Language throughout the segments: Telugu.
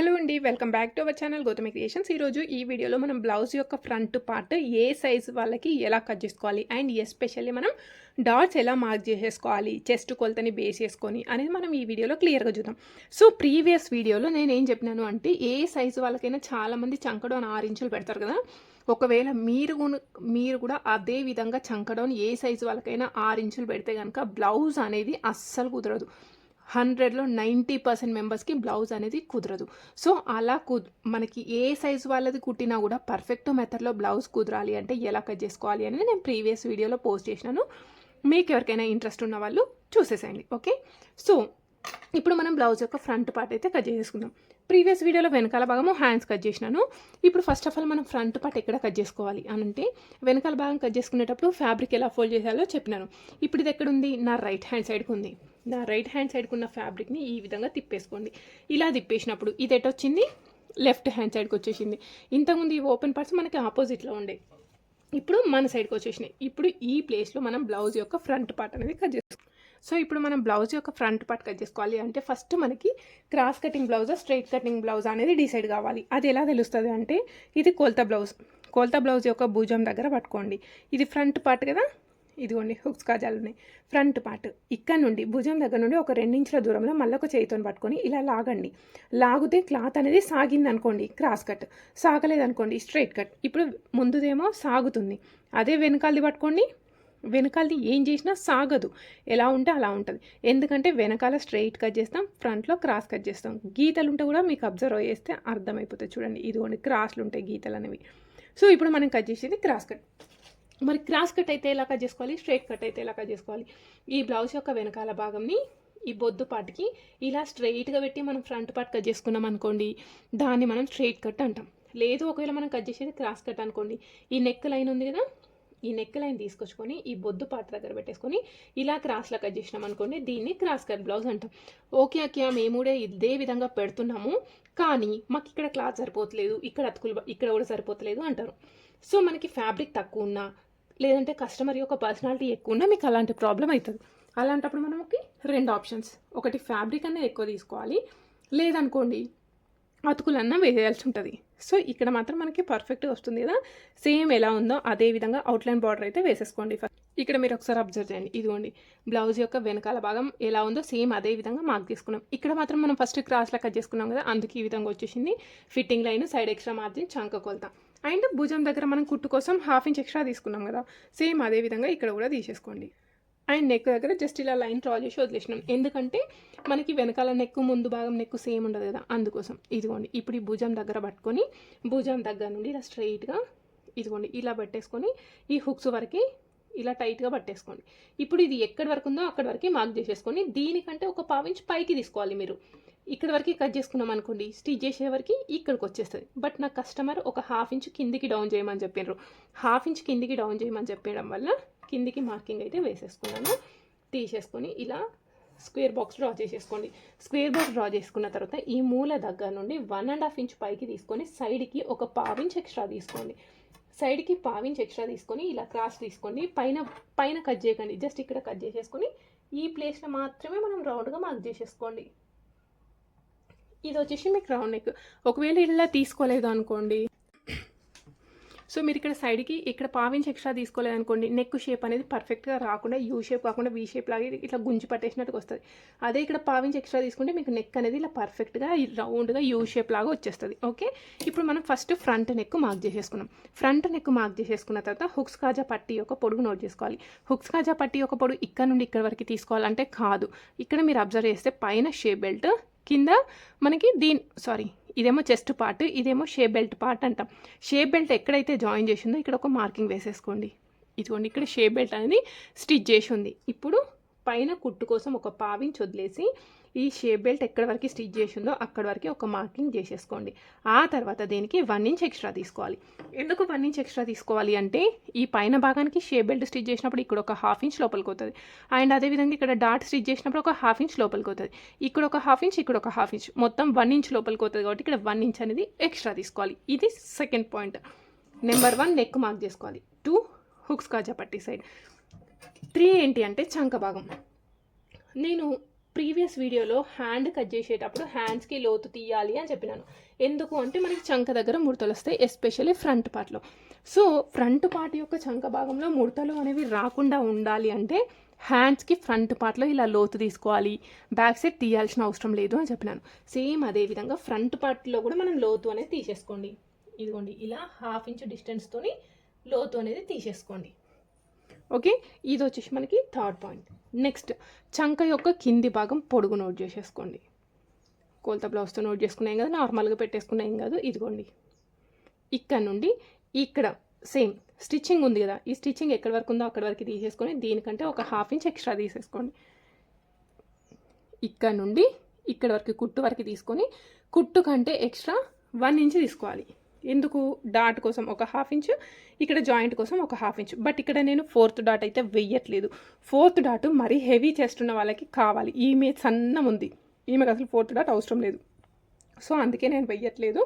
హలో అండి welcome back to our channel Gautami creations. ఈరోజు ఈ వీడియోలో మనం బ్లౌజ్ యొక్క ఫ్రంట్ పార్ట్ ఏ సైజ్ వాళ్ళకి ఎలా కట్ చేసుకోవాలి అండ్ ఎస్పెషల్లీ మనం డాట్స్ ఎలా మార్క్ చేసేసుకోవాలి చెస్ట్ కొలతని బేస్ చేసుకొని అనేది మనం ఈ వీడియోలో క్లియర్గా చూద్దాం. సో ప్రీవియస్ వీడియోలో నేను ఏం చెప్పినాను అంటే ఏ సైజు వాళ్ళకైనా చాలామంది చంకడోన్ ఆరు ఇంచులు పెడతారు కదా. ఒకవేళ మీరు మీరు కూడా అదే విధంగా చంకడోన్ ఏ సైజు వాళ్ళకైనా ఆరు ఇంచులు పెడితే కనుక బ్లౌజ్ అనేది అస్సలు కుదరదు. హండ్రెడ్లో నైంటీ పర్సెంట్ మెంబర్స్కి బ్లౌజ్ అనేది కుదరదు. సో అలా కు మనకి ఏ సైజు వాళ్ళది కుట్టినా కూడా పర్ఫెక్ట్ మెథడ్లో బ్లౌజ్ కుదరాలి అంటే ఎలా కట్ చేసుకోవాలి అనేది నేను ప్రీవియస్ వీడియోలో పోస్ట్ చేసినాను. మీకు ఎవరికైనా ఇంట్రెస్ట్ ఉన్న వాళ్ళు చూసేసేయండి ఓకే? సో ఇప్పుడు మనం బ్లౌజ్ యొక్క ఫ్రంట్ పార్ట్ అయితే కట్ చేసుకుందాం ప్రీవియస్ వీడియోలో వెనకాల భాగము హ్యాండ్స్ కట్ చేసినాను. ఇప్పుడు ఫస్ట్ ఆఫ్ ఆల్ మనం ఫ్రంట్ పార్ట్ ఎక్కడ కట్ చేసుకోవాలి అని అంటే వెనకాల భాగం కట్ చేసుకునేటప్పుడు ఫ్యాబ్రిక్ ఎలా ఫోల్డ్ చేయాలో చెప్పినాను. ఇప్పుడు ఇది ఎక్కడుంది నా రైట్ హ్యాండ్ సైడ్కి ఉంది. నా రైట్ హ్యాండ్ సైడ్కి ఉన్న ఫ్యాబ్రిక్ని ఈ విధంగా తిప్పేసుకోండి. ఇలా తిప్పేసినప్పుడు ఇది ఎటొచ్చింది లెఫ్ట్ హ్యాండ్ సైడ్కి వచ్చేసింది. ఇంతకుముందు ఈ ఓపెన్ పార్ట్స్ మనకి ఆపోజిట్లో ఉండే. ఇప్పుడు మన సైడ్కి వచ్చేసినాయి. ఇప్పుడు ఈ ప్లేస్లో మనం బ్లౌజ్ యొక్క ఫ్రంట్ పార్ట్ అనేది కట్ చేసుకోవాలి సో ఇప్పుడు మనం బ్లౌజ్ యొక్క ఫ్రంట్ పార్ట్ కట్ చేసుకోవాలి అంటే ఫస్ట్ మనకి cross cutting blouse straight cutting blouse అనేది డిసైడ్ కావాలి. అది ఎలా తెలుస్తుంది అంటే ఇది కోల్తా బ్లౌజ్. కోల్తా బ్లౌజ్ యొక్క భుజం దగ్గర పట్టుకోండి. ఇది ఫ్రంట్ పార్ట్ కదా? ఇదిగోండి హుక్స్ కాజాలు ఉన్నాయి. ఫ్రంట్ పార్ట్ ఇక్కడ నుండి భుజం దగ్గర నుండి ఒక రెండించుల దూరంలో మళ్ళీ ఒక చేయితోని పట్టుకొని ఇలా లాగండి. లాగితే క్లాత్ అనేది సాగింది అనుకోండి క్రాస్ కట్. సాగలేదు అనుకోండి స్ట్రైట్ కట్. ఇప్పుడు ముందుదేమో సాగుతుంది. అదే వెనకాలది పట్టుకోండి. వెనకాలది ఏం చేసినా సాగదు. ఎలా ఉంటే అలా ఉంటుంది. ఎందుకంటే వెనకాల స్ట్రైట్ కట్ చేస్తాం ఫ్రంట్లో క్రాస్ కట్ చేస్తాం. గీతలు ఉంటే కూడా మీకు అబ్జర్వ్ చేస్తే అర్థమైపోతుంది. చూడండి ఇదిగోండి క్రాస్లు ఉంటాయి గీతలు అనేవి సో ఇప్పుడు మనం కట్ చేసేది క్రాస్ కట్. మరి క్రాస్ కట్ అయితే ఎలా కట్ చేసుకోవాలి? స్ట్రైట్ కట్ అయితే ఎలా కట్ చేసుకోవాలి? ఈ బ్లౌజ్ యొక్క వెనకాల భాగంని ఈ బొద్దు పార్ట్కి ఇలా స్ట్రైట్గా పెట్టి మనం ఫ్రంట్ పార్ట్ కట్ చేసుకున్నాం అనుకోండి దాన్ని మనం స్ట్రైట్ కట్ అంటాం. లేదు ఒకవేళ మనం కట్ చేసేది క్రాస్ కట్ అనుకోండి. ఈ నెక్ లైన్ ఉంది కదా? ఈ నెక్ లైన్ తీసుకొచ్చుకొని ఈ బొద్దు పార్ట్ దగ్గర పెట్టేసుకొని ఇలా క్రాస్లో కట్ చేసినాం అనుకోండి దీన్ని క్రాస్ కట్ బ్లౌజ్ అంటాం. ఓకే ఓకే మేము కూడా ఇదే విధంగా పెడుతున్నాము. కానీ మాకు ఇక్కడ క్లాత్ సరిపోతలేదు ఇక్కడ అతుకులు ఇక్కడ కూడా సరిపోతలేదు అంటారు. సో మనకి ఫ్యాబ్రిక్ తక్కువ ఉన్నా లేదంటే కస్టమర్ యొక్క పర్సనాలిటీ ఎక్కువ ఉన్నా మీకు అలాంటి ప్రాబ్లం అవుతుంది అలాంటప్పుడు మనకి రెండు ఆప్షన్స్. ఒకటి ఫ్యాబ్రిక్ అనేది ఎక్కువ తీసుకోవాలి. లేదనుకోండి అతుకులన్నా వేయాల్సి ఉంటుంది. సో ఇక్కడ మాత్రం మనకి పర్ఫెక్ట్గా వస్తుంది కదా. సేమ్ ఎలా ఉందో అదే విధంగా అవుట్లైన్ బార్డర్ అయితే వేసేసుకోండి ఫస్ట్ ఇక్కడ మీరు ఒకసారి అబ్జర్వ్ చేయండి. ఇదిగోండి బ్లౌజ్ యొక్క వెనకాల భాగం ఎలా ఉందో సేమ్ అదే విధంగా మార్క్ తీసుకున్నాం. ఇక్కడ మాత్రం మనం ఫస్ట్ క్రాస్లా కట్ చేసుకున్నాం కదా. అందుకే ఈ విధంగా వచ్చేసింది. Fitting line side extra margin చంక కొలత. అండ్ భుజం దగ్గర మనం కుట్టు కోసం హాఫ్ ఇంచ్ ఎక్స్ట్రా తీసుకున్నాం కదా. సేమ్ అదే విధంగా ఇక్కడ కూడా తీసేసుకోండి. అండ్ నెక్ దగ్గర జస్ట్ ఇలా లైన్ డ్రా చేసి వదిలేసినాం. ఎందుకంటే మనకి వెనకాల నెక్ ముందు భాగం నెక్ సేమ్ ఉండదు కదా. అందుకోసం ఇదిగోండి ఇప్పుడు ఈ భుజం దగ్గర పట్టుకొని భుజం దగ్గర నుండి ఇలా స్ట్రైట్గా ఇదిగోండి ఇలా పట్టేసుకొని ఈ హుక్స్ వరకు ఇలా టైట్గా పట్టేసుకోండి. ఇప్పుడు ఇది ఎక్కడి వరకు ఉందో అక్కడి వరకు మార్క్ చేసేసుకొని దీనికంటే ఒక పావించి పైకి తీసుకోవాలి మీరు. ఇక్కడ వరకు కట్ చేసుకున్నాం అనుకోండి స్టిచ్ చేసే వరకు ఇక్కడికి వచ్చేస్తుంది. బట్ నా కస్టమర్ ఒక హాఫ్ ఇంచ్ కిందికి డౌన్ చేయమని చెప్పినారు హాఫ్ ఇంచ్ కిందికి డౌన్ చేయమని చెప్పడం వల్ల కిందికి మార్కింగ్ అయితే వేసేసుకున్నాను. తీసేసుకొని ఇలా స్క్వేర్ బాక్స్ డ్రా చేసేసుకోండి. స్క్వేర్ బాక్స్ డ్రా చేసుకున్న తర్వాత ఈ మూల దగ్గర నుండి వన్ అండ్ హాఫ్ ఇంచ్ పైకి తీసుకొని సైడ్కి ఒక పావించ్ ఎక్స్ట్రా తీసుకోండి. సైడ్కి పావించ్ ఎక్స్ట్రా తీసుకొని ఇలా క్రాస్ తీసుకోండి. పైన పైన కట్ చేయకండి. జస్ట్ ఇక్కడ కట్ చేసేసుకొని ఈ ప్లేస్లో మాత్రమే మనం రౌండ్గా మార్క్ చేసేసుకోండి. ఇది వచ్చేసి మీకు రౌండ్ నెక్ ఒకవేళ ఇలా తీసుకోలేదు అనుకోండి. సో మీరు ఇక్కడ సైడ్కి ఇక్కడ పావించి ఎక్స్ట్రా తీసుకోలేదు అనుకోండి నెక్ షేప్ అనేది పర్ఫెక్ట్గా రాకుండా యూ షేప్ కాకుండా వీ షేప్ లాగా ఇట్లా గుంజి పట్టేసినట్టుగా వస్తుంది. అదే ఇక్కడ పావించి ఎక్స్ట్రా తీసుకుంటే మీకు నెక్ అనేది ఇలా పర్ఫెక్ట్గా రౌండ్గా యూ షేప్ లాగా వచ్చేస్తుంది. ఓకే ఇప్పుడు మనం ఫస్ట్ ఫ్రంట్ నెక్ మార్క్ చేసేసుకున్నాం. ఫ్రంట్ నెక్ మార్క్ చేసేసుకున్న తర్వాత హుక్స్ కాజా పట్టి యొక్క పొడుగు నోట్ చేసుకోవాలి. హుక్స్ కాజా పట్టి యొక్క పొడుగు ఇక్కడ నుండి ఇక్కడ వరకు తీసుకోవాలంటే కాదు. ఇక్కడ మీరు అబ్జర్వ్ చేస్తే పైన షేప్ బెల్ట్ కింద మనకి దీని సారీ ఇదేమో చెస్ట్ పార్ట్ ఇదేమో షేప్ బెల్ట్ పార్ట్ అంటాం. షేప్ బెల్ట్ ఎక్కడైతే జాయిన్ చేసిందో ఇక్కడ ఒక మార్కింగ్ వేసేసుకోండి. ఇదిగోండి ఇక్కడ షేప్ బెల్ట్ అనేది స్టిచ్ చేసి ఉంది. ఇప్పుడు పైన కుట్టు కోసం ఒక పావించి వదిలేసి ఈ షేప్ బెల్ట్ ఎక్కడి వరకు స్టిచ్ చేసిందో అక్కడి వరకు ఒక మార్కింగ్ చేసేసుకోండి. ఆ తర్వాత దీనికి వన్ ఇంచ్ ఎక్స్ట్రా తీసుకోవాలి. ఎందుకు వన్ ఇంచ్ ఎక్స్ట్రా తీసుకోవాలి అంటే ఈ పైన భాగానికి షేప్ బెల్ట్ స్టిచ్ చేసినప్పుడు ఇక్కడ ఒక హాఫ్ ఇంచ్ లోపలికి అవుతుంది అండ్ అదేవిధంగా ఇక్కడ డాట్ స్టిచ్ చేసినప్పుడు ఒక హాఫ్ ఇంచ్ లోపలికి అవుతుంది ఇక్కడ ఒక హాఫ్ ఇంచ్ ఇక్కడ ఒక హాఫ్ ఇంచ్. మొత్తం వన్ ఇంచ్ లోపలికి అవుతుంది కాబట్టి ఇక్కడ వన్ ఇంచ్ అనేది ఎక్స్ట్రా తీసుకోవాలి. ఇది second point. Number one neck mark చేసుకోవాలి. టూ హుక్స్ కాజా పట్టి సైడ్. త్రీ ఏంటి అంటే చంక భాగం. నేను ప్రీవియస్ వీడియోలో హ్యాండ్ కట్ చేసేటప్పుడు హ్యాండ్స్కి లోతు తీయాలి అని చెప్పినాను. ఎందుకు అంటే మనకి చంక దగ్గర ముడతలు వస్తాయి ఎస్పెషల్లీ ఫ్రంట్ పార్ట్లో సో ఫ్రంట్ పార్ట్ యొక్క చంక భాగంలో ముడతలు అనేవి రాకుండా ఉండాలి అంటే హ్యాండ్స్కి ఫ్రంట్ పార్ట్లో ఇలా లోతు తీసుకోవాలి బ్యాక్ సైడ్ తీయాల్సిన అవసరం లేదు అని చెప్పినాను. సేమ్ అదే విధంగా ఫ్రంట్ పార్ట్లో కూడా మనం లోతు అనేది తీసేసుకోండి. ఇదిగోండి ఇలా హాఫ్ ఇంచ్ డిస్టెన్స్తోని లోతు అనేది తీసేసుకోండి. ఓకే? ఇది వచ్చేసి మనకి థర్డ్ పాయింట్. నెక్స్ట్ చంక యొక్క కింది భాగం పొడుగు నోట్ చేసేసుకోండి. కోల్త బ్లౌజ్తో నోట్ చేసుకున్నాం కదా నార్మల్గా పెట్టేసుకున్నాం కాదు ఇదిగోండి. ఇక్కడ నుండి ఇక్కడ సేమ్ స్టిచ్చింగ్ ఉంది కదా ఈ స్టిచ్చింగ్ ఎక్కడి వరకు ఉందో అక్కడి వరకు తీసేసుకొని దీనికంటే ఒక హాఫ్ ఇంచ్ ఎక్స్ట్రా తీసేసుకోండి. ఇక్కడ నుండి ఇక్కడ వరకు కుట్టు వరకు తీసుకొని కుట్టు కంటే ఎక్స్ట్రా వన్ ఇంచ్ తీసుకోవాలి. ఎందుకు డాట్ కోసం ఒక హాఫ్ ఇంచ్ ఇక్కడ జాయింట్ కోసం ఒక హాఫ్ ఇంచ్ బట్ ఇక్కడ నేను ఫోర్త్ డాట్ అయితే వెయ్యట్లేదు. ఫోర్త్ డాట్ మరీ హెవీ చేస్తున్న వాళ్ళకి కావాలి. ఈమె సన్నం ఉంది. ఈమెకు అసలు ఫోర్త్ డాట్ అవసరం లేదు. సో అందుకే నేను వెయ్యట్లేదు.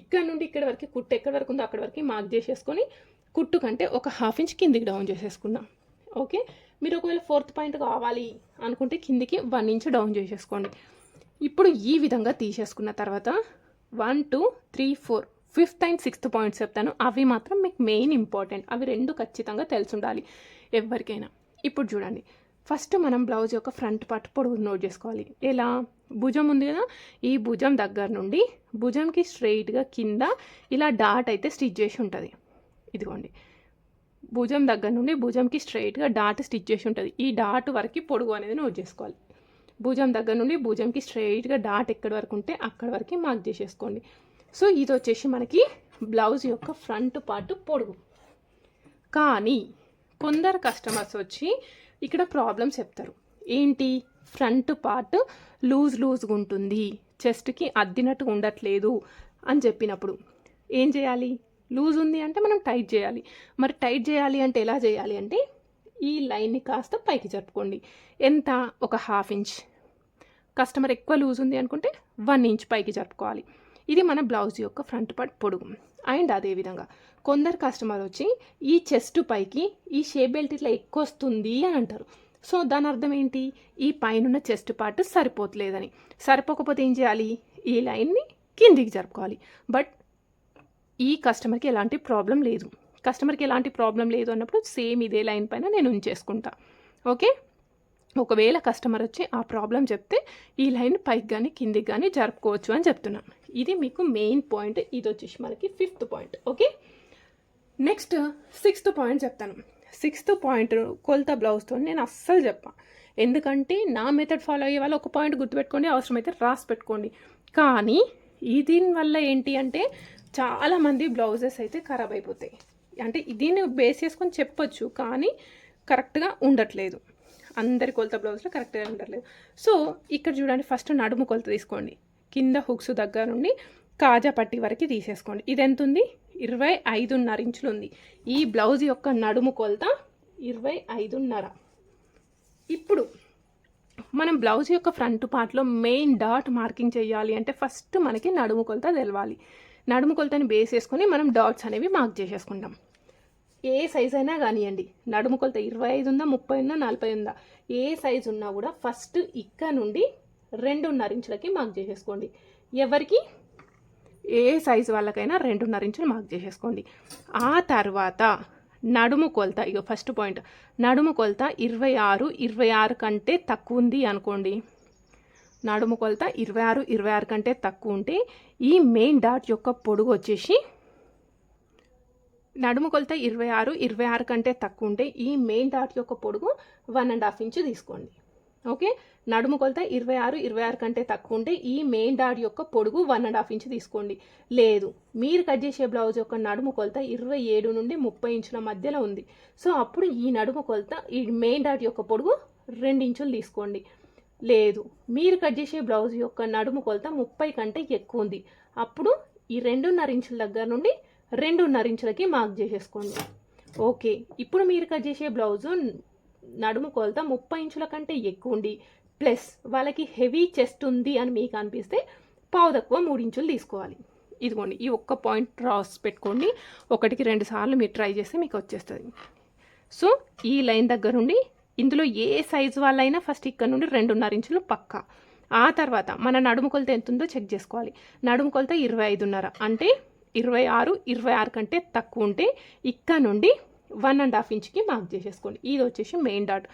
ఇక్కడ నుండి ఇక్కడ వరకు కుట్టు ఎక్కడి వరకు ఉందో అక్కడ వరకు మార్క్ చేసేసుకొని కుట్టు కంటే ఒక హాఫ్ ఇంచ్ కిందికి డౌన్ చేసేసుకున్నాం. ఓకే మీరు ఒకవేళ ఫోర్త్ పాయింట్ కావాలి అనుకుంటే కిందికి వన్ ఇంచ్ డౌన్ చేసేసుకోండి. ఇప్పుడు ఈ విధంగా తీసేసుకున్న తర్వాత one two three four fifth and sixth points చెప్తాను. అవి మాత్రం మీకు మెయిన్ ఇంపార్టెంట్. అవి రెండు ఖచ్చితంగా తెలిసి ఉండాలి ఎవరికైనా ఇప్పుడు చూడండి. ఫస్ట్ మనం బ్లౌజ్ యొక్క ఫ్రంట్ పార్ట్ పొడుగు నోట్ చేసుకోవాలి. ఎలా? భుజం ఉంది కదా? ఈ భుజం దగ్గర నుండి భుజంకి స్ట్రెయిట్గా కింద ఇలా డాట్ అయితే స్టిచ్ చేసి ఉంటుంది. ఇదిగోండి. భుజం దగ్గర నుండి భుజంకి స్ట్రైట్గా డాట్ స్టిచ్ చేసి ఉంటుంది. ఈ డాట్ వరకు పొడుగు అనేది నోట్ చేసుకోవాలి. భుజం దగ్గర నుండి భుజంకి స్ట్రైట్గా డాట్ ఎక్కడి వరకు ఉంటే అక్కడి వరకు మార్క్ చేసేసుకోండి. సో ఇది వచ్చేసి మనకి బ్లౌజ్ యొక్క ఫ్రంట్ పార్ట్ పొడుగు. కానీ కొందరు కస్టమర్స్ వచ్చి ఇక్కడ ప్రాబ్లమ్స్ చెప్తారు. ఏంటి? ఫ్రంట్ పార్ట్ లూజ్ లూజ్గా ఉంటుంది. చెస్ట్కి అద్దినట్టు ఉండట్లేదు అని చెప్పినప్పుడు ఏం చేయాలి? లూజ్ ఉంది అంటే మనం టైట్ చేయాలి. మరి టైట్ చేయాలి అంటే ఎలా చేయాలి అంటే ఈ లైన్ని కాస్త పైకి జరుపుకోండి. ఎంత? ఒక హాఫ్ ఇంచ్. కస్టమర్ ఎక్కువ లూజ్ ఉంది అనుకుంటే వన్ ఇంచ్ పైకి జరుపుకోవాలి. ఇది మన బ్లౌజ్ యొక్క ఫ్రంట్ పార్ట్ పొడుగు. అండ్ అదేవిధంగా కొందరు కస్టమర్ వచ్చి ఈ చెస్ట్ పైకి ఈ షేప్ బెల్ట్ ఇట్లా ఎక్కువ వస్తుంది అని అంటారు. సో దాని అర్థం ఏంటి? ఈ పైన చెస్ట్ పార్ట్ సరిపోతలేదని సరిపోకపోతే ఏం చేయాలి? ఈ లైన్ని కిందికి జరుపుకోవాలి. బట్ ఈ కస్టమర్కి ఎలాంటి ప్రాబ్లం లేదు. కస్టమర్కి ఎలాంటి ప్రాబ్లం లేదు అన్నప్పుడు సేమ్ ఇదే లైన్ పైన నేను ఉంచేసుకుంటా. ఓకే ఒకవేళ కస్టమర్ వచ్చి ఆ ప్రాబ్లం చెప్తే ఈ లైన్ పైకి కానీ కిందికి కానీ జరుపుకోవచ్చు అని చెప్తున్నాను ఇది మీకు మెయిన్ పాయింట్ ఇది వచ్చేసి మనకి fifth point okay next sixth point చెప్తాను. సిక్స్త్ పాయింట్ కొలత బ్లౌజ్తో నేను అస్సలు చెప్పాను ఎందుకంటే నా మెథడ్ ఫాలో అయ్యే వాళ్ళు ఒక పాయింట్ గుర్తుపెట్టుకోండి అవసరమైతే రాసి పెట్టుకోండి. కానీ ఈ దీనివల్ల ఏంటి అంటే చాలామంది బ్లౌజెస్ అయితే ఖరాబ్ అయిపోతాయి. అంటే దీన్ని బేస్ చేసుకొని చెప్పొచ్చు కానీ కరెక్ట్గా ఉండట్లేదు. అందరి కొలత బ్లౌజ్లో కరెక్ట్గా ఉండట్లేదు. సో ఇక్కడ చూడండి ఫస్ట్ నడుము కొలత తీసుకోండి. కింద హుక్స్ దగ్గర నుండి కాజా పట్టి వరకు తీసేసుకోండి. ఇది ఎంత ఉంది? ఇరవై ఐదున్నర ఇంచులు ఉంది. ఈ బ్లౌజ్ యొక్క నడుము కొలత ఇరవై ఐదున్నర. ఇప్పుడు మనం బ్లౌజ్ యొక్క ఫ్రంట్ పార్ట్లో మెయిన్ డాట్ మార్కింగ్ చేయాలి అంటే ఫస్ట్ మనకి నడుము కొలత తెలవాలి. నడుము కొలతని బేస్ చేసుకొని మనం డాట్స్ అనేవి మార్క్ చేసేసుకుంటాం. ఏ సైజ్ అయినా కానివ్వండి నడుము కొలత ఇరవై ఐదు ఉందా ముప్పై ఉందా నలభై ఉందా? ఏ సైజ్ ఉన్నా కూడా ఫస్ట్ ఇక్కడ నుండి రెండున్నర ఇంచులకి మార్క్ చేసేసుకోండి. ఎవరికి? ఏ సైజు వాళ్ళకైనా రెండున్నర ఇంచులు మార్క్ చేసేసుకోండి. ఆ తర్వాత నడుము కొలత ఇక ఫస్ట్ పాయింట్ నడుము కొలత ఇరవై ఆరు ఇరవై ఆరు కంటే తక్కువ ఉంది అనుకోండి. నడుము కొలత ఇరవై ఆరు ఇరవై ఆరు కంటే తక్కువ ఉంటే ఈ మెయిన్ డాట్ యొక్క పొడుగు వచ్చేసి నడుము కొలత ఇరవై ఆరు ఇరవై ఆరు కంటే తక్కువ ఉంటే ఈ మెయిన్ డాట్ యొక్క పొడుగు వన్ అండ్ హాఫ్ ఇంచ్ తీసుకోండి. ఓకే? నడుము కొలత ఇరవై ఆరు ఇరవై ఆరు కంటే తక్కువ ఉంటే ఈ మెయిన్ డాట్ యొక్క పొడుగు వన్ అండ్ హాఫ్ ఇంచ్ తీసుకోండి. లేదు మీరు కట్ చేసే బ్లౌజ్ యొక్క నడుము కొలత ఇరవై ఏడు నుండి ముప్పై ఇంచుల మధ్యలో ఉంది. సో అప్పుడు ఈ నడుము కొలత ఈ మెయిన్ డాట్ యొక్క పొడుగు రెండు ఇంచులు తీసుకోండి. లేదు మీరు కట్ చేసే బ్లౌజ్ యొక్క నడుము కొలత ముప్పై కంటే ఎక్కువ ఉంది అప్పుడు ఈ రెండున్నర ఇంచుల దగ్గర నుండి రెండున్నర ఇంచులకి మార్క్ చేసేసుకోండి. ఓకే ఇప్పుడు మీరు కట్ చేసే బ్లౌజు నడుము కొలత ముప్పై ఇంచుల కంటే ఎక్కువ ఉండి ప్లస్ వాళ్ళకి హెవీ చెస్ట్ ఉంది అని మీకు అనిపిస్తే పావు తక్కువ మూడు ఇంచులు తీసుకోవాలి. ఇదిగోండి ఈ ఒక్క పాయింట్ రాస్ పెట్టుకోండి. ఒకటికి రెండు సార్లు మీరు ట్రై చేస్తే మీకు వచ్చేస్తుంది. సో ఈ లైన్ దగ్గర నుండి ఇందులో ఏ సైజు వాళ్ళైనా ఫస్ట్ ఇక్కడ నుండి రెండున్నర ఇంచులు పక్కా. ఆ తర్వాత మన నడుము కొలత ఎంత ఉందో చెక్ చేసుకోవాలి. నడుము కొలత ఇరవై ఐదున్నర. అంటే ఇరవై ఆరు ఇరవై ఆరు కంటే తక్కువ ఉంటే ఇక్కడ నుండి వన్ అండ్ హాఫ్ ఇంచ్కి మార్క్ చేసేసుకోండి. ఇది వచ్చేసి మెయిన్ డాట్.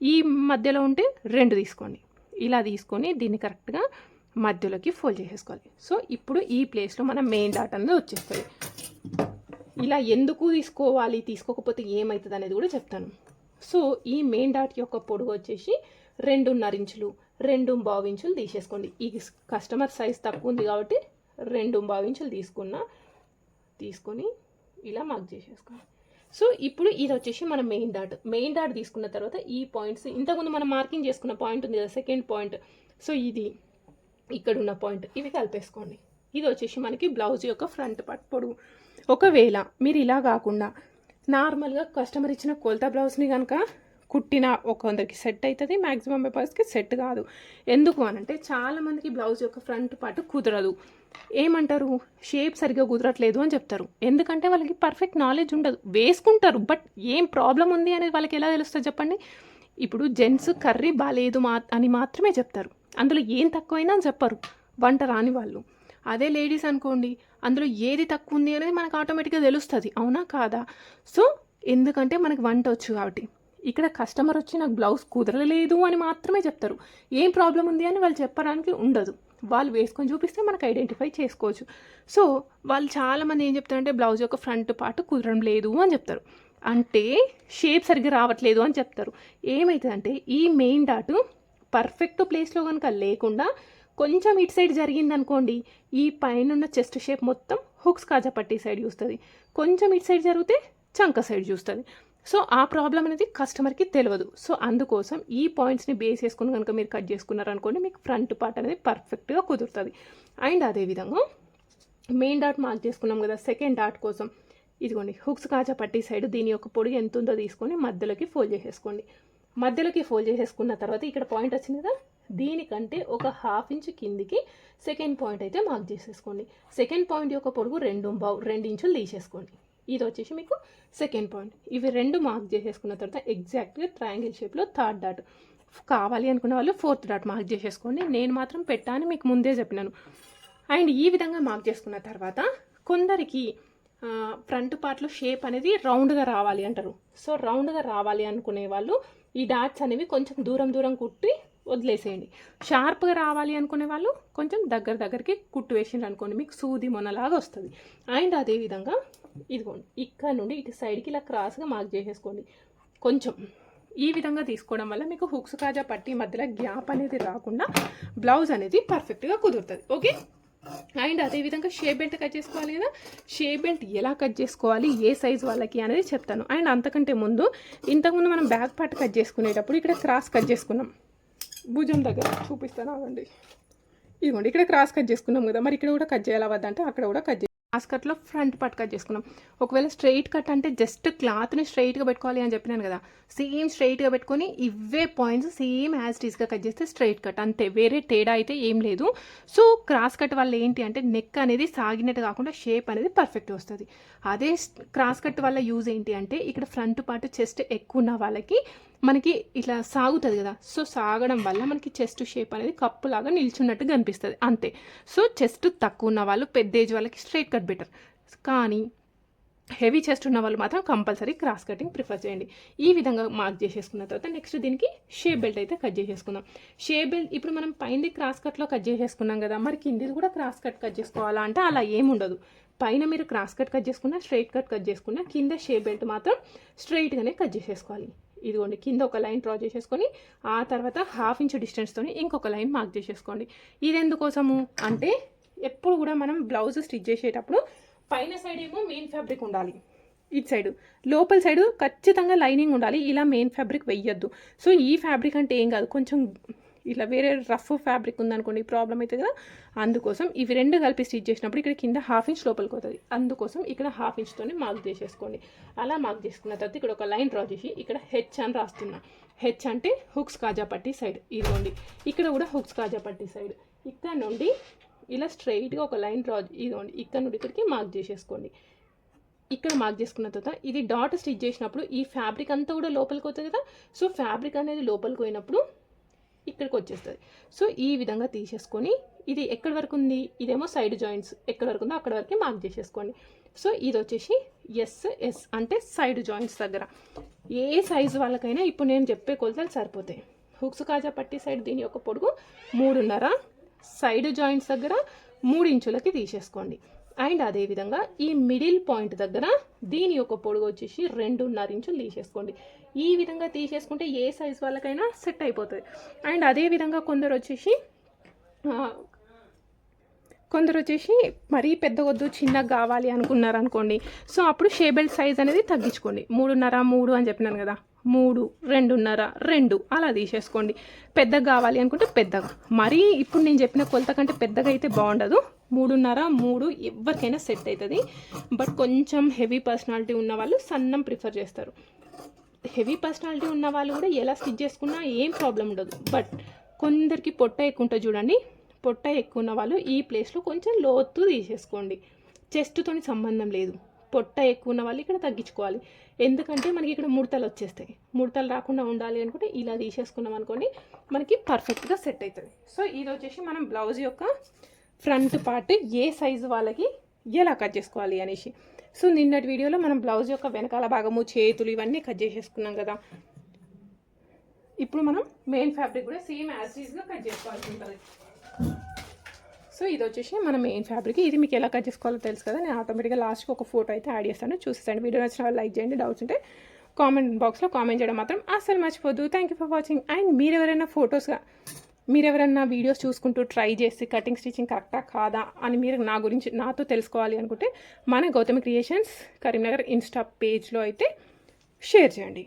ఈ మధ్యలో ఉంటే రెండు తీసుకోండి. ఇలా తీసుకొని దీన్ని కరెక్ట్గా మధ్యలోకి ఫోల్డ్ చేసేసుకోవాలి. సో ఇప్పుడు ఈ ప్లేస్లో మన మెయిన్ డాట్ అనేది వచ్చేస్తుంది. ఇలా ఎందుకు తీసుకోవాలి తీసుకోకపోతే ఏమవుతుంది అనేది కూడా చెప్తాను. సో ఈ మెయిన్ డాట్ యొక్క పొడుగు వచ్చేసి రెండున్నర ఇంచులు రెండు బావు ఇంచులు తీసేసుకోండి. ఈ కస్టమర్ సైజ్ తక్కువ ఉంది కాబట్టి రెండు బావించులు తీసుకున్నా తీసుకొని ఇలా మార్క్ చేసేసుకోండి సో ఇప్పుడు ఇది వచ్చేసి మన మెయిన్ డాట్ మెయిన్ డాట్ తీసుకున్న తర్వాత ఈ పాయింట్స్ ఇంతకుముందు మనం మార్కింగ్ చేసుకున్న పాయింట్ ఉంది కదా సెకండ్ పాయింట్ సో ఇది ఇక్కడ ఉన్న పాయింట్ ఇవి కలిపేసుకోండి. ఇది వచ్చేసి మనకి బ్లౌజ్ యొక్క ఫ్రంట్ పార్ట్ పొడుగు. ఒకవేళ మీరు ఇలా కాకుండా నార్మల్గా కస్టమర్ ఇచ్చిన కొలత బ్లౌజ్ని కనుక కుట్టిన ఒక కొందరికి సెట్ అవుతుంది మ్యాక్సిమం పేపర్స్కి సెట్ కాదు. ఎందుకు అనంటే చాలామందికి బ్లౌజ్ యొక్క ఫ్రంట్ పార్ట్ కుదరదు. ఏమంటారు? షేప్ సరిగ్గా కుదరట్లేదు అని చెప్తారు. ఎందుకంటే వాళ్ళకి పర్ఫెక్ట్ నాలెడ్జ్ ఉండదు. వేసుకుంటారు బట్ ఏం ప్రాబ్లం ఉంది అనేది వాళ్ళకి ఎలా తెలుస్తుంది చెప్పండి? ఇప్పుడు జెంట్స్ కర్రీ బాగాలేదు మా అని మాత్రమే చెప్తారు. అందులో ఏం తక్కువైనా అని చెప్పరు. వంట రాని వాళ్ళు. అదే లేడీస్ అనుకోండి అందులో ఏది తక్కువ ఉంది అనేది మనకు ఆటోమేటిక్గా తెలుస్తుంది. అవునా? కాదా? సో ఎందుకంటే మనకి వంట వచ్చు కాబట్టి. ఇక్కడ కస్టమర్ వచ్చి నాకు బ్లౌజ్ కుదరలేదు అని మాత్రమే చెప్తారు. ఏం ప్రాబ్లం ఉంది అని వాళ్ళు చెప్పడానికి ఉండదు. వాళ్ళు వేసుకొని చూపిస్తే మనకు ఐడెంటిఫై చేసుకోవచ్చు. సో వాళ్ళు చాలామంది ఏం చెప్తారంటే బ్లౌజ్ యొక్క ఫ్రంట్ పార్ట్ కుదరడం లేదు అని చెప్తారు. అంటే షేప్ సరిగ్గా రావట్లేదు అని చెప్తారు. ఏమవుతుందంటే ఈ మెయిన్ డాట్ పర్ఫెక్ట్ ప్లేస్లో కనుక లేకుండా కొంచెం ఇటు సైడ్ జరిగింది అనుకోండి ఈ పైన ఉన్న చెస్ట్ షేప్ మొత్తం హుక్స్ కాజా పట్టి సైడ్ చూస్తుంది. కొంచెం ఇటు సైడ్ జరిగితే చంక సైడ్ చూస్తుంది. సో ఆ ప్రాబ్లం అనేది కస్టమర్కి తెలియదు సో అందుకోసం ఈ పాయింట్స్ని బేస్ చేసుకుని కనుక మీరు కట్ చేసుకున్నారనుకోండి మీకు ఫ్రంట్ పార్ట్ అనేది పర్ఫెక్ట్గా కుదురుతుంది. అండ్ అదేవిధంగా మెయిన్ డాట్ మార్క్ చేసుకున్నాం కదా సెకండ్ డాట్ కోసం. ఇదిగోండి హుక్స్ కాచా పట్టి సైడ్ దీని యొక్క పొడి ఎంత ఉందో తీసుకొని మధ్యలోకి ఫోల్డ్ చేసేసుకోండి. మధ్యలోకి ఫోల్డ్ చేసేసుకున్న తర్వాత ఇక్కడ పాయింట్ వచ్చింది కదా దీనికంటే ఒక హాఫ్ ఇంచ్ కిందికి సెకండ్ పాయింట్ అయితే మార్క్ చేసేసుకోండి. సెకండ్ పాయింట్ యొక్క పొడుగు రెండు బావు రెండు ఇంచులు తీసేసుకోండి. ఇది వచ్చేసి మీకు సెకండ్ పాయింట్ ఇవి రెండు మార్క్ చేసేసుకున్న తర్వాత ఎగ్జాక్ట్గా ట్రయాంగిల్ షేప్లో థర్డ్ డాట్ కావాలి అనుకున్న వాళ్ళు ఫోర్త్ డాట్ మార్క్ చేసేసుకోండి. నేను మాత్రం పెట్టాను మీకు ముందే చెప్పినాను. అండ్ ఈ విధంగా మార్క్ చేసుకున్న తర్వాత కొందరికి ఫ్రంట్ పార్ట్లో షేప్ అనేది రౌండ్గా రావాలి అంటారు. సో రౌండ్గా రావాలి అనుకునే వాళ్ళు ఈ డాట్స్ అనేవి కొంచెం దూరం దూరం కుట్టి వదిలేసేయండి. షార్ప్గా రావాలి అనుకునే వాళ్ళు కొంచెం దగ్గర దగ్గరికి కుట్టు వేసిండ్రు అనుకోండి మీకు సూది మొనలాగా వస్తుంది. అండ్ అదేవిధంగా ఇదిగోండి ఇక్కడ నుండి ఇటు సైడ్కి ఇలా క్రాస్గా మార్క్ చేసేసుకోండి. కొంచెం ఈ విధంగా తీసుకోవడం వల్ల మీకు హుక్స్ కాజా పట్టి మధ్యలో గ్యాప్ అనేది రాకుండా బ్లౌజ్ అనేది పర్ఫెక్ట్గా కుదురుతుంది. ఓకే? అండ్ అదేవిధంగా షేప్ బెల్ట్ కట్ చేసుకోవాలి కదా? షేప్ బెల్ట్ ఎలా కట్ చేసుకోవాలి? ఏ సైజ్ వాళ్ళకి అనేది చెప్తాను. అండ్ అంతకంటే ముందు ఇంతకుముందు మనం బ్యాక్ పార్ట్ కట్ చేసుకునేటప్పుడు ఇక్కడ క్రాస్ కట్ చేసుకున్నాం. భుజం దగ్గర చూపిస్తాను అవండి ఇదిగోండి ఇక్కడ క్రాస్ కట్ చేసుకున్నాం కదా. మరి ఇక్కడ కూడా కట్ చేయాలా వద్దంటే అక్కడ కూడా కట్ క్రాస్ కట్లో ఫ్రంట్ పార్ట్ కట్ చేసుకున్నాం. ఒకవేళ స్ట్రైట్ కట్ అంటే జస్ట్ క్లాత్ని స్ట్రైట్గా పెట్టుకోవాలి అని చెప్పినాను కదా సేమ్ స్ట్రైట్గా పెట్టుకొని ఇవే పాయింట్స్ సేమ్ యాజ్ టీస్గా కట్ చేస్తే స్ట్రైట్ కట్ అంతే వేరే తేడా అయితే ఏం లేదు. సో క్రాస్ కట్ వల్ల ఏంటి అంటే నెక్ అనేది సాగినట్టు కాకుండా షేప్ అనేది పర్ఫెక్ట్ వస్తుంది. అదే క్రాస్ కట్ వల్ల యూజ్ ఏంటి అంటే ఇక్కడ ఫ్రంట్ పార్ట్ చెస్ట్ ఎక్కువ ఉన్న వాళ్ళకి మనకి ఇట్లా సాగుతుంది కదా. సో సాగడం వల్ల మనకి చెస్ట్ షేప్ అనేది కప్పులాగా నిల్చున్నట్టు కనిపిస్తుంది. అంతే. సో చెస్ట్ తక్కువ ఉన్న వాళ్ళు పెద్ద ఏజ్ వాళ్ళకి స్ట్రైట్ కట్ బెటర్. కానీ హెవీ చెస్ట్ ఉన్న వాళ్ళు మాత్రం కంపల్సరీ క్రాస్ కటింగ్ ప్రిఫర్ చేయండి. ఈ విధంగా మార్క్ చేసేసుకున్న తర్వాత నెక్స్ట్ దీనికి షేప్ బెల్ట్ అయితే కట్ చేసేసుకుందాం. షేప్ బెల్ట్ ఇప్పుడు మనం పైనది క్రాస్ కట్లో కట్ చేసేసుకున్నాం కదా. మరి కిందిది కూడా క్రాస్ కట్ కట్ చేసుకోవాలా అంటే అలా ఏముండదు పైన మీరు క్రాస్ కట్ కట్ చేసుకున్నా స్ట్రైట్ కట్ కట్ చేసుకున్నా కింద షేప్ బెల్ట్ మాత్రం స్ట్రైట్గానే కట్ చేసేసుకోవాలి. ఇదిగోండి కింద ఒక లైన్ డ్రా చేసేసుకొని ఆ తర్వాత హాఫ్ ఇంచ్ డిస్టెన్స్తో ఇంకొక లైన్ మార్క్ చేసేసుకోండి. ఇది ఎందుకోసము అంటే ఎప్పుడు కూడా మనం బ్లౌజ్ స్టిచ్ చేసేటప్పుడు పైన సైడ్ ఏమో మెయిన్ ఫ్యాబ్రిక్ ఉండాలి ఇటు సైడ్. లోపల సైడ్ ఖచ్చితంగా లైనింగ్ ఉండాలి ఇలా మెయిన్ ఫ్యాబ్రిక్ వెయ్యొద్దు. సో ఈ ఫ్యాబ్రిక్ అంటే ఏం కాదు కొంచెం ఇలా వేరే రఫ్ ఫ్యాబ్రిక్ ఉందనుకోండి ప్రాబ్లం అవుతుంది కదా? అందుకోసం ఇవి రెండు కలిపి స్టిచ్ చేసినప్పుడు ఇక్కడ కింద హాఫ్ ఇంచ్ లోపలికి వస్తుంది అందుకోసం ఇక్కడ హాఫ్ ఇంచ్తోనే మార్క్ చేసేసుకోండి. అలా మార్క్ చేసుకున్న తర్వాత ఇక్కడ ఒక లైన్ డ్రా చేసి ఇక్కడ హెచ్ అని రాస్తున్నా. హెచ్ అంటే హుక్స్ కాజా పట్టి సైడ్. ఇదిగోండి ఇక్కడ కూడా హుక్స్ కాజా పట్టి సైడ్. ఇక్కడ నుండి ఇలా స్ట్రైట్గా ఒక లైన్ డ్రా ఇదిగోండి ఇక్కడ నుండి ఇక్కడికి మార్క్ చేసేసుకోండి. ఇక్కడ మార్క్ చేసుకున్న తర్వాత ఇది డాట్ స్టిచ్ చేసినప్పుడు ఈ ఫ్యాబ్రిక్ అంతా కూడా లోపలికి వస్తుంది కదా? సో ఫ్యాబ్రిక్ అనేది లోపలికి పోయినప్పుడు ఇక్కడికి వచ్చేస్తుంది సో ఈ విధంగా తీసేసుకొని ఇది ఎక్కడి వరకు ఉంది? ఇదేమో సైడ్ జాయింట్స్. ఎక్కడి వరకు ఉందో అక్కడ వరకు మార్క్ చేసేసుకోండి. సో ఇది వచ్చేసి ఎస్ ఎస్ అంటే సైడ్ జాయింట్స్ దగ్గర. ఏ సైజు వాళ్ళకైనా ఇప్పుడు నేను చెప్పే కొలతలు సరిపోతాయి. హుక్స్ కాజా పట్టి సైడ్ దీని యొక్క పొడుగు మూడున్నర సైడ్ జాయింట్స్ దగ్గర మూడు ఇంచులకి తీసేసుకోండి. అండ్ అదేవిధంగా ఈ మిడిల్ పాయింట్ దగ్గర దీని యొక్క పొడుగు వచ్చేసి రెండున్నర ఇంచులు తీసేసుకోండి. ఈ విధంగా తీసేసుకుంటే ఏ సైజ్ వాళ్ళకైనా సెట్ అయిపోతుంది. అండ్ అదేవిధంగా కొందరు వచ్చేసి కొందరు వచ్చేసి మరీ పెద్ద వద్దు చిన్నగా కావాలి అనుకున్నారు అనుకోండి సో అప్పుడు షేబెల్ సైజ్ అనేది తగ్గించుకోండి. మూడున్నర మూడు అని చెప్పినాను కదా. మూడు రెండున్నర రెండు. అలా తీసేసుకోండి. పెద్దగా కావాలి అనుకుంటే పెద్దగా. మరీ ఇప్పుడు నేను చెప్పిన కొలత కంటే పెద్దగా అయితే బాగుండదు. మూడున్నర మూడు ఎవరికైనా సెట్ అవుతుంది. బట్ కొంచెం హెవీ పర్సనాలిటీ ఉన్న వాళ్ళు సన్నం ప్రిఫర్ చేస్తారు. హెవీ పర్సనాలిటీ ఉన్న వాళ్ళు కూడా ఎలా స్టిచ్ చేసుకున్నా ఏం ప్రాబ్లం ఉండదు. బట్ కొందరికి పొట్ట ఎక్కువ ఉంటుంది చూడండి. పొట్ట ఎక్కువ ఉన్న వాళ్ళు ఈ ప్లేస్లో కొంచెం లోతు తీసేసుకోండి. చెస్ట్తో సంబంధం లేదు. పొట్ట ఎక్కువ ఉన్న వాళ్ళు ఇక్కడ తగ్గించుకోవాలి. ఎందుకంటే మనకి ఇక్కడ ముడతలు వచ్చేస్తాయి. ముడతలు రాకుండా ఉండాలి అనుకుంటే ఇలా తీసేసుకున్నాం అనుకోండి మనకి పర్ఫెక్ట్గా సెట్ అవుతుంది. సో ఇది వచ్చేసి మనం బ్లౌజ్ యొక్క ఫ్రంట్ పార్ట్ ఏ సైజు వాళ్ళకి ఎలా కట్ చేసుకోవాలి అనేసి. సో నిన్నటి వీడియోలో మనం బ్లౌజ్ యొక్క వెనకాల భాగము చేతులు ఇవన్నీ కట్ చేసేసుకున్నాం కదా. ఇప్పుడు మనం మెయిన్ ఫ్యాబ్రిక్ కూడా సేమ్ యాజ్ ఈజ్గా కట్ చేసుకోవాల్సి ఉంటుంది. సో ఇది వచ్చేసి మన మెయిన్ ఫ్యాబ్రిక్ ఇది మీకు ఎలా కట్ చేసుకోవాలో తెలుసు కదా. నేను ఆటోమేటిక్గా లాస్ట్కి ఒక ఫోటో అయితే యాడ్ చేస్తాను. చూసేసండి. వీడియో నచ్చిన వాళ్ళు లైక్ చేయండి. డౌట్స్ ఉంటే కామెంట్ బాక్స్లో కామెంట్ చేయడం మాత్రం అస్సలు మర్చిపోద్దు. Thank you for watching and మీరు ఎవరైనా ఫొటోస్గా మీరు ఎవరైనా వీడియోస్ చూసుకుంటూ ట్రై చేసి కటింగ్ స్టిచ్చింగ్ కరెక్టా కాదా అని మీరు నా గురించి నాతో తెలుసుకోవాలి అనుకుంటే మన గౌతమి క్రియేషన్స్ కరీంనగర్ ఇన్స్టా పేజ్లో అయితే షేర్ చేయండి.